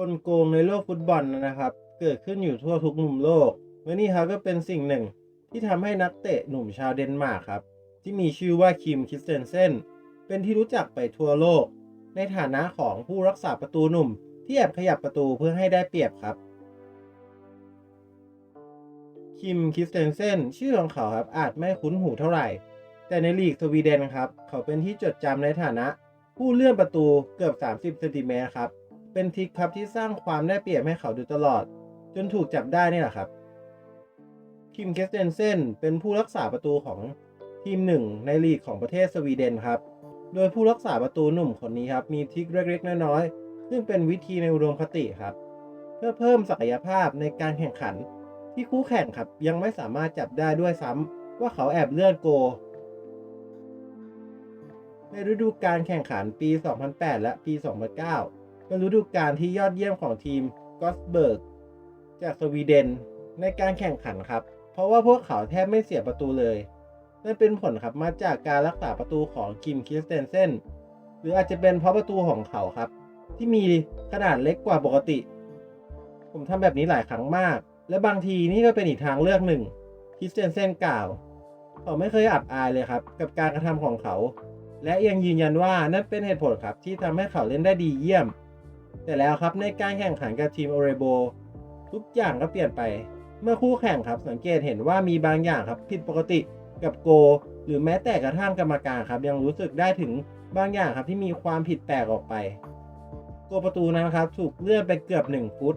กลโกงในโลกฟุตบอลนะครับ เกิดขึ้นอยู่ทั่วทุกมุมโลกและนี่ครับก็เป็นสิ่งหนึ่งที่ทำให้นักเตะหนุ่มชาวเดนมาร์กครับ ที่มีชื่อว่าคิมคิสเตนเซนเป็นที่รู้จักไปทั่วโลก ในฐานะของผู้รักษาประตูหนุ่ม ที่แอบขยับประตูเพื่อให้ได้เปรียบครับคิมคิสเตนเซนชื่อของเขาครับอาจไม่คุ้นหูเท่าไหร่ แต่ในลีกสวีเดนครับ เขาเป็นที่จดจำในฐานะ ผู้เลื่อนประตูเกือบ 30เซนติเมตรครับ เป็นทริคครับที่สร้างความได้เปรียบให้เขาโดยตลอด จนถูกจับได้นี่แหละครับ คิมเคสเตนเซนเป็นผู้รักษาประตูของทีมหนึ่งในลีกของประเทศสวีเดนครับ โดยผู้รักษาประตูหนุ่มคนนี้ครับ มีทริคเล็กๆน้อยๆซึ่งเป็นวิธีในอุดมคติครับ เพื่อเพิ่มศักยภาพในการแข่งขัน ที่คู่แข่งครับ ยังไม่สามารถจับได้ด้วยซ้ำว่าเขาแอบเลื่อนโก ในฤดูกาลแข่งขันปี 2008 และปี 2009 เป็นฤดูกาลที่ยอดเยี่ยมของทีมกอสเบิร์กจากสวีเดนในการแข่งขันครับ เพราะว่าพวกเขาแทบไม่เสียประตูเลย นั่นเป็นผลครับมาจากการรักษาประตูของคิมคิสเตนเซนหรืออาจจะเป็นเพราะประตูของเขาครับ ที่มีขนาดเล็กกว่าปกติ ผมทำแบบนี้หลายครั้งมาก และบางทีนี่ก็เป็นอีกทางเลือกหนึ่งคิสเตนเซนกล่าว เขาไม่เคยอับอายเลยครับ กับการกระทำของเขา และยังยืนยันว่านั่นเป็นเหตุผลครับที่ทำให้เขาเล่นได้ดีเยี่ยม แต่แล้วครับในการแข่งขันกับทีมโอเรโบทุกอย่างก็เปลี่ยนไป เมื่อคู่แข่งครับสังเกตเห็นว่ามีบางอย่างครับผิดปกติกับโก หรือแม้แต่กระทั่งกรรมการครับ ยังรู้สึกได้ถึงบางอย่างครับที่มีความผิดแปลกออกไป โกประตูนั้นครับ ถูกเลื่อนไปเกือบ 1 ฟุต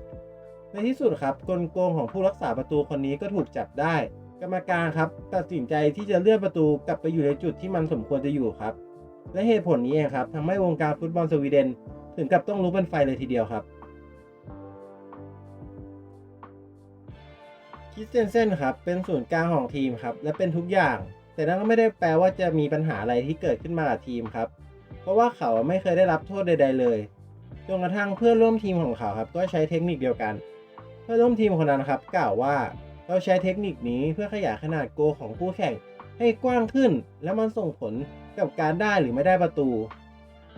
ในที่สุดครับกลโกงของผู้รักษาประตูคนนี้ก็ถูกจับได้ กรรมการครับ ตัดสินใจที่จะเลื่อนประตูกลับไปอยู่ในจุดที่มันสมควรจะอยู่ครับ และเหตุผลนี้เองครับทำให้วงการฟุตบอลสวีเดน ถึงกับต้องลุกเป็นไฟเลยทีเดียวครับคิสเตนเซนครับเป็นศูนย์กลางของทีมครับและเป็นทุกอย่าง แต่นั่นก็ไม่ได้แปลว่าจะมีปัญหาอะไรที่เกิดขึ้นมากับทีมครับ เพราะว่าเขาไม่เคยได้รับโทษใด ๆ เลยจนกระทั่งเพื่อนร่วมทีมของเขาครับก็ใช้เทคนิคเดียวกัน เพื่อนร่วมทีมคนนั้นครับกล่าวว่าเราใช้เทคนิคนี้เพื่อขยายขนาดโกของคู่แข่งให้กว้างขึ้น และมันส่งผลกับการได้หรือไม่ได้ประตู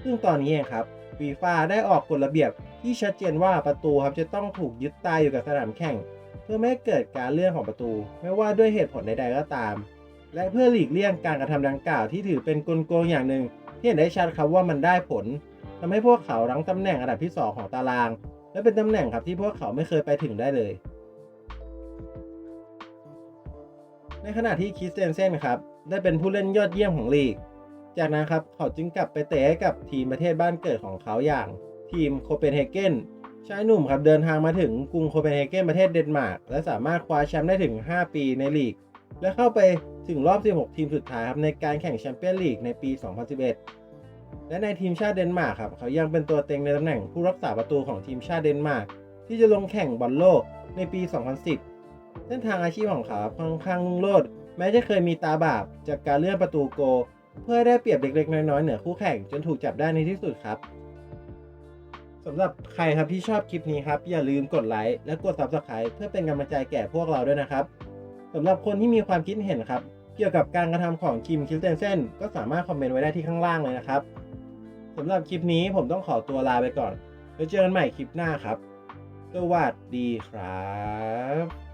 ซึ่งตอนนี้เองครับ ฟีฟ่าได้ออกกฎระเบียบที่ชัดเจนว่าประตูครับจะต้องถูกยึดตายอยู่กับสนามแข่ง เพื่อไม่ให้เกิดการเลื่อนของประตู ไม่ว่าด้วยเหตุผลใดๆก็ตาม และเพื่อหลีกเลี่ยงการกระทำดังกล่าวที่ถือเป็นกลโกงอย่างหนึ่ง ที่เห็นได้ชัดครับว่ามันได้ผลทำให้พวกเขารั้งตำแหน่งอันดับที่ 2 ของตาราง และเป็นตำแหน่งครับที่พวกเขาไม่เคยไปถึงได้เลยในขณะที่คิสเตนเซนครับ ได้เป็นผู้เล่นยอดเยี่ยมของลีก จากนั้นครับเขาจึงกลับไปเตะกับทีมประเทศบ้านเกิดของเขาอย่างทีมโคเปนเฮเกนชายหนุ่มครับเดินทางมาถึงกรุงโคเปนเฮเกนประเทศเดนมาร์กและสามารถคว้าแชมป์ได้ถึง 5 ปีในลีก และเข้าไปถึงรอบ 16 ทีมสุดท้ายครับในการแข่งแชมเปี้ยนลีกในปี 2011 และในทีมชาติเดนมาร์กครับเขายังเป็นตัวเต็งในตำแหน่งผู้รักษาประตูของทีมชาติเดนมาร์กที่จะลงแข่งบอลโลกในปี 2010 เส้นทางอาชีพของเขาค่อนข้างรุ่งโรจน์แม้จะเคยมีตาบาปจากการเลื่อนประตูโก เพื่อได้เปรียบเล็กๆ น้อยๆ เหนือคู่แข่งจนถูกจับได้ในที่สุดครับสำหรับใครครับที่ชอบคลิปนี้ครับ อย่าลืมกดไลค์และกด Subscribe เพื่อเป็นกำลังใจแก่พวกเราด้วยนะครับสำหรับคนที่มีความคิดเห็นครับ เกี่ยวกับการกระทำของคิมคิสเตนเซนก็สามารถคอมเมนต์ไว้ได้ที่ข้างล่างเลยนะครับสำหรับคลิปนี้ผมต้องขอตัวลาไปก่อนไว้วเจอกันใหม่คลิปหน้าครับสวัสดีครับ